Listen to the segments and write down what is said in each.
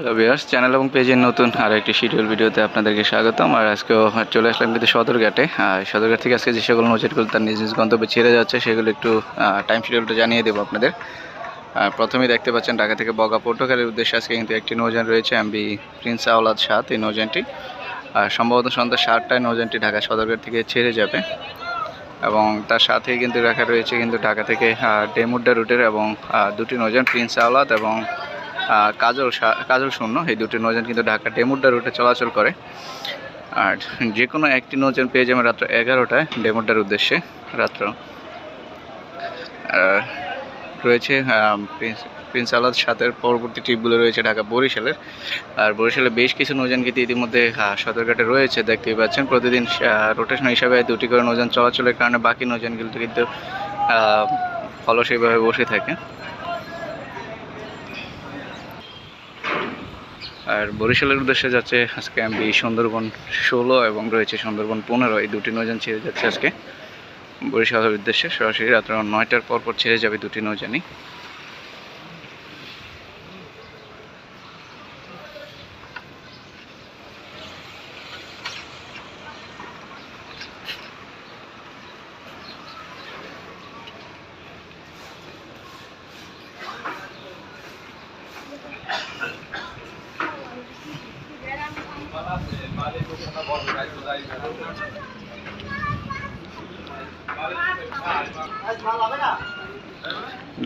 Hello বিয়ার্স channel এবং পেজের নতুন আর একটি শিডিউল ভিডিওতে আপনাদেরকে স্বাগতম। আর আজকেও চলে আসলাম কিন্তু সদরঘাটে। আর সদরঘাট থেকে আজকে যে সকল নজরগুলো তার নিজ নিজ গন্তব্যে ছেড়ে যাচ্ছে, সেগুলো একটু টাইম শিডিউলটা জানিয়ে দেবো আপনাদের। আর প্রথমেই দেখতে পাচ্ছেন ঢাকা থেকে বগা পর্তুগালের উদ্দেশ্যে আজকে কিন্তু একটি নৌযান রয়েছে এমবি প্রিন্স আওলাদ সাত এই নৌযানটি। আর সম্ভবত সন্ধ্যা সাতটায় নৌযানটি ঢাকা সদরঘাট থেকে ছেড়ে যাবে। এবং তার সাথে কিন্তু রাখা রয়েছে কিন্তু ঢাকা থেকে ডেমুড্ডা রুটের এবং দুটি নৌযান প্রিন্স আওলাদ এবং কাজল কাজল শূন্য, এই দুটি নৌযান কিন্তু ঢাকা ডেমুড্ডা রুটে চলাচল করে। আর যে কোনো একটি নৌযান পেয়ে যাবেন রাত্র এগারোটায় ডেমুড্ডার উদ্দেশ্যে, রাত্র। রয়েছে প্রিন্স আলাদ সাতের পরবর্তী ট্রিপগুলো রয়েছে ঢাকা বরিশালের। আর বরিশালে বেশ কিছু নৌযান কিন্তু ইতিমধ্যে সদরঘাটে রয়েছে, দেখতেই পাচ্ছেন। প্রতিদিন রোটেশন হিসাবে দুটি করে নৌযান চলাচলের কারণে বাকি নৌযানগুলো কিন্তু ফলো সেইভাবে বসে থাকে। আর বরিশালের উদ্দেশ্যে যাচ্ছে আজকে এমবি সুন্দরবন ষোলো এবং রয়েছে সুন্দরবন পনেরো। এই দুটি নৌজান ছেড়ে যাচ্ছে আজকে। বরিশালের উদ্দেশ্যে সরাসরি রাত্র নয়টার পর পর ছেড়ে যাবে দুটি নৌযানই।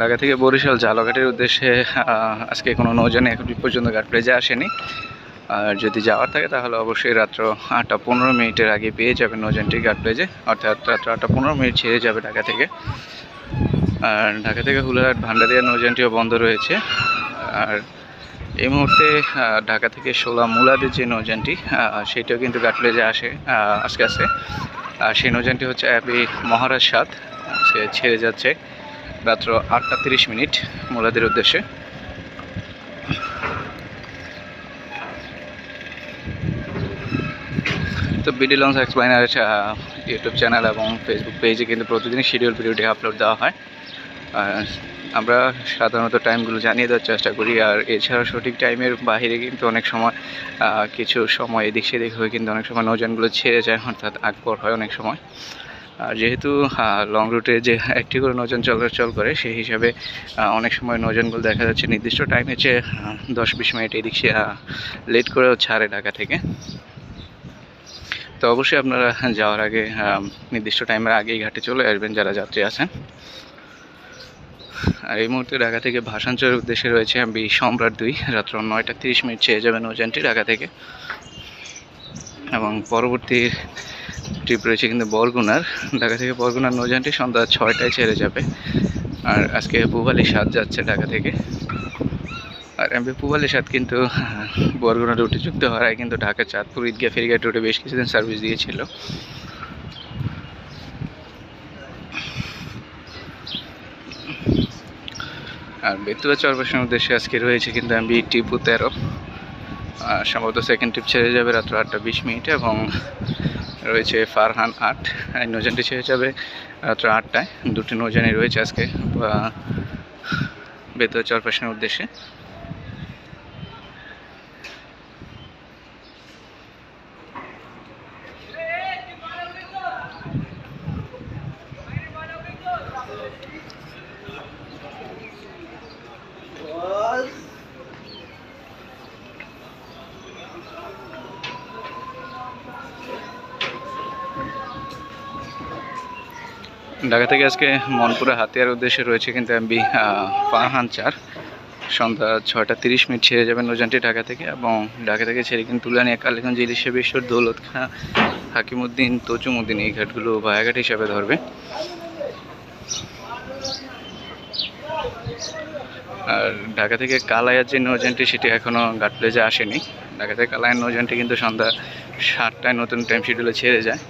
ঢাকা থেকে বরিশাল জালঘাটের উদ্দেশ্যে আজকে কোনো নৌযানে এখন পর্যন্ত ঘাট প্লেজে আসেনি। আর যদি যাওয়ার থাকে তাহলে অবশ্যই রাত্র আটটা পনেরো মিনিটের আগে পেয়ে যাবে নৌযানটি ঘাট প্লেজে। অর্থাৎ রাত্র আটটা পনেরো মিনিট ছেড়ে যাবে ঢাকা থেকে। আর ঢাকা থেকে হুলারহাট ভান্ডারিয়া নৌযানটিও বন্ধ রয়েছে। আর এই মুহূর্তে ঢাকা থেকে সোলা মুলাদের যে নৌযানটি আহ, সেটাও কিন্তু ঘাট প্লেজে আসে আজকে আসে আর সেই নৌযানটি হচ্ছে অ্যাপি মহারাজ সাত সে ছেড়ে যাচ্ছে। রাত্র আটটা তিরিশ মিনিট মোলাদের উদ্দেশ্যে। তো BD launch explainer YouTube channel এবং ফেসবুক পেজে কিন্তু প্রতিদিনই শিডিউল ভিডিওটি আপলোড দেওয়া হয়। আমরা সাধারণত টাইমগুলো জানিয়ে দেওয়ার চেষ্টা করি, আর এছাড়া সঠিক টাইমের বাইরে কিন্তু অনেক সময় কিছু সময় এদিক সেদিক হয়ে কিন্তু অনেক সময় নৌযানগুলো ছেড়ে যায়, অর্থাৎ আকবর হয় অনেক সময়। আর যেহেতু লং রুটে যে একটি করে নৌযান চলাচল করে, সেই হিসাবে অনেক সময় নৌযানগুলো দেখা যাচ্ছে নির্দিষ্ট টাইমের চেয়ে দশ বিশ মিনিট এদিক সে লেট করেও ছাড়ে ঢাকা থেকে। তো অবশ্যই আপনারা যাওয়ার আগে নির্দিষ্ট টাইমের আগেই ঘাটে চলে আসবেন যারা যাত্রী আছেন। আর এই মুহূর্তে ঢাকা থেকে ভাষাঞ্চলের উদ্দেশ্যে রয়েছে আমি সম্রাট দুই। রাত্র নয়টা তিরিশ মিনিট ছেড়ে যাবে নৌযানটি ঢাকা থেকে। এবং পরবর্তী ট্রিপ রয়েছে কিন্তু বরগুনার। ঢাকা থেকে বরগুনার নৌযানটি সন্ধ্যা ছয়টায় ছেড়ে যাবে। আর আজকে পুবালি সাত যাচ্ছে ঢাকা থেকে। আর এমপি পুবালি সাত কিন্তু বরগুনা রুটে যুক্ত হওয়ার কিন্তু ঢাকা চাঁদপুর ঈদগাহ ফেরিঘাট রুটে বেশ কিছুদিন সার্ভিস দিয়েছিল। আর বেতুয়া চরবাসের উদ্দেশ্যে আজকে রয়েছে কিন্তু এমবি টিপু তেরো। সম্ভবত সেকেন্ড ট্রিপ ছেড়ে যাবে রাত্র আটটা বিশ মিনিটে এবং রয়েছে ফারহান আট। এই শেষ যাবে রাত্র আটটায়। দুটি নৌযানই রয়েছে আজকে বেতার চারপাশের উদ্দেশ্যে। ঢাকা থেকে আজকে মনপুরা হাতিয়ার উদ্দেশ্যে রয়েছে কিন্তু এমবি ফারহান চার। সন্ধ্যা ছয়টা তিরিশ মিনিট ছেড়ে যাবেন নৌযানটি ঢাকা থেকে এবং ঢাকা থেকে ছেড়ে কিন্তু তুলানিয়া কালীগঞ্জ, ইলিশে বিশ্বর দৌলত খাঁ, হাকিমুদ্দিন, তজুমুদ্দিন এই ঘাটগুলো ভায়াঘাট হিসাবে ধরবে। আর ঢাকা থেকে কালাইয়ার যে নৌযানটি, সেটি এখনও ঘাট প্লেজে আসেনি। ঢাকা থেকে কালাইয়ার নৌযানটি কিন্তু সন্ধ্যা সাতটায় নতুন টাইম শিডিউলে ছেড়ে যায়।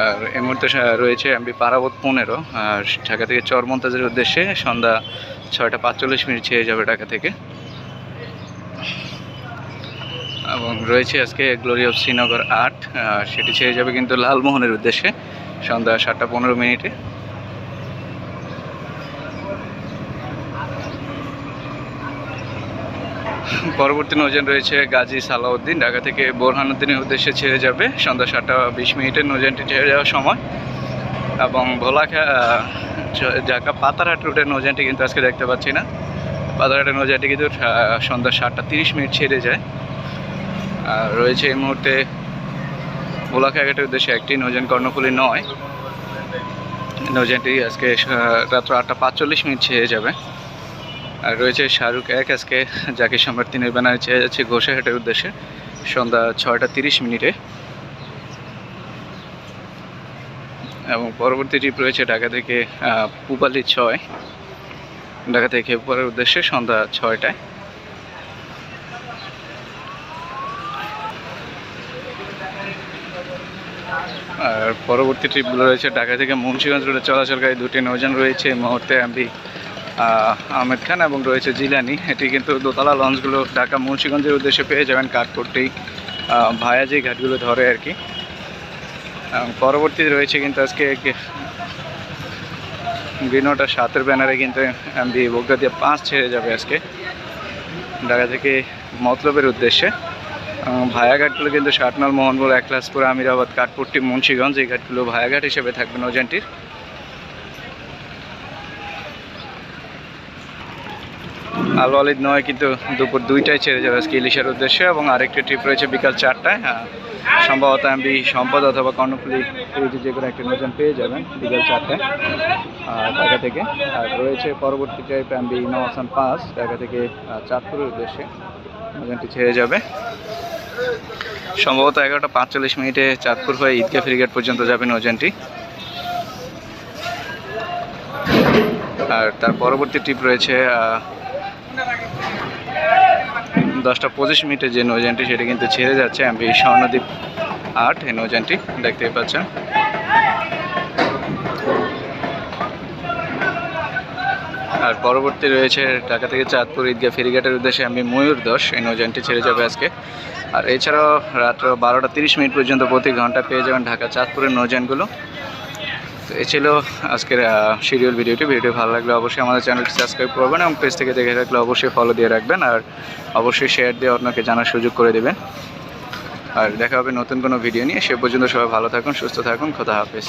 আর এই মুহূর্তে রয়েছে এমবি পারাবত পনেরো, আর ঢাকা থেকে চরমন্তাজের উদ্দেশ্যে সন্ধ্যা ছয়টা পাঁচচল্লিশ মিনিট ছেড়ে যাবে ঢাকা থেকে। এবং রয়েছে আজকে গ্লোরি অফ শ্রীনগর আট সেটি ছেড়ে যাবে কিন্তু লালমোহনের উদ্দেশ্যে সন্ধ্যা সাতটা পনেরো মিনিটে। পরবর্তী নৌযান রয়েছে গাজী সালাউদ্দিন। ঢাকা থেকে বোরহানুদ্দিনের উদ্দেশ্যে ছেড়ে যাবে। সন্ধ্যা সাতটা বিশ মিনিটের নৌযানটি ছেড়ে যাওয়ার সময়। এবং ভোলাখা ঢাকা পাতারহাট রুটের নৌযানটি কিন্তু আজকে দেখতে পাচ্ছি না। পাতারহাটের নৌযানটি কিন্তু সন্ধ্যা সাতটা তিরিশ মিনিট ছেড়ে যায়। আর রয়েছে এই মুহূর্তে ভোলাখাঘাটের উদ্দেশ্যে একটি নৌযান কর্ণফুলি নয়। নৌযানটি আজকে রাত্র আটটা পাঁচচল্লিশ মিনিট ছেড়ে যাবে। আর রয়েছে শাহরুখ এক। আজকে জাকির সম্রাট তিনের ব্যানারে ছেড়ে যাচ্ছে ঘোষাহাটের উদ্দেশ্যে। সন্ধ্যা ছয়টা তিরিশ মিনিটে। এবং পরবর্তী ট্রিপ রয়েছে ঢাকা থেকে পুবালি ছয়। ঢাকা থেকে পরের উদ্দেশ্যে সন্ধ্যা ছয়টায়। আর পরবর্তী ট্রিপগুলো রয়েছে ঢাকা থেকে মুন্সিগঞ্জ রোডে। চলাচলকারী দুটি নৌযান রয়েছে। এই মুহূর্তে আমি আহমেদ খান এবং রয়েছে জিলানি। এটি কিন্তু দোতলা লঞ্চগুলো ঢাকা মুন্সিগঞ্জের উদ্দেশ্যে পেয়ে যাবেন কাঠপট্টি আহ, ভায়া যে ঘাটগুলো ধরে আর কি। পরবর্তী রয়েছে কিন্তু আজকে গ্রিনোটা সাতের ব্যানারে কিন্তু এমবি বগুড়া দিয়ে পাঁচ ছেড়ে যাবে আজকে। ঢাকা থেকে মতলবের উদ্দেশ্যে ভায়াঘাটগুলো কিন্তু ষাটনল মোহনপুর একলাসপুর আমিরাবাদ কাঠপুট্টি মুন্সিগঞ্জ এই ঘাটগুলো ভায়াঘাট হিসেবে থাকবে নৌযানটির আল ওয়ালিদ নয়, কিন্তু দুপুর দুইটায় ছেড়ে যাবে আজকে ইলিশের উদ্দেশ্যে এবং আরেকটি ট্রিপ রয়েছে বিকাল চারটায়। হ্যাঁ সম্ভবত আমি সম্পদ অথবা কর্ণফুলি এই যে কোনো একটি নৌযান পেয়ে যাবেন বিকাল চারটায় ঢাকা থেকে। আর রয়েছে পরবর্তী trip MB Nawasan pass, Dhaka থেকে চাঁদপুরের উদ্দেশ্যে নৌযানটি ছেড়ে যাবে। সম্ভবত এগারোটা পাঁচচল্লিশ মিনিটে চাঁদপুর হয়ে ঈদগাহ ফেরিঘাট পর্যন্ত যাবে নৌযানটি আর তার পরবর্তী ট্রিপ রয়েছে দশটা পঁচিশ মিনিটে যে নৌযানটি সেটি কিন্তু ছেড়ে যাচ্ছে। আমি স্বর্ণদ্বীপ আট এই নৌযানটি দেখতেই পাচ্ছেন। আর পরবর্তী রয়েছে ঢাকা থেকে চাঁদপুর ঈদগাহ ফেরিঘাটের উদ্দেশ্যে আমি ময়ূর দশ, এই নৌযানটি ছেড়ে যাবে আজকে। আর এছাড়াও রাত্র বারোটা তিরিশ মিনিট পর্যন্ত প্রতি ঘণ্টা পেয়ে যাবেন ঢাকা চাঁদপুরের নৌযানগুলো। তো এ ছিল আজকের শিডিউল ভিডিওটি। ভিডিওটি ভালো লাগলে অবশ্যই আমাদের চ্যানেলটি সাবস্ক্রাইব করবেন এবং পেজ থেকে দেখে রাখলে অবশ্যই ফলো দিয়ে রাখবেন আর অবশ্যই শেয়ার দিয়ে অন্যকে জানার সুযোগ করে দেবেন। আর দেখা হবে নতুন কোনো ভিডিও নিয়ে। সে পর্যন্ত সবাই ভালো থাকুন, সুস্থ থাকুন। খোদা হাফেজ।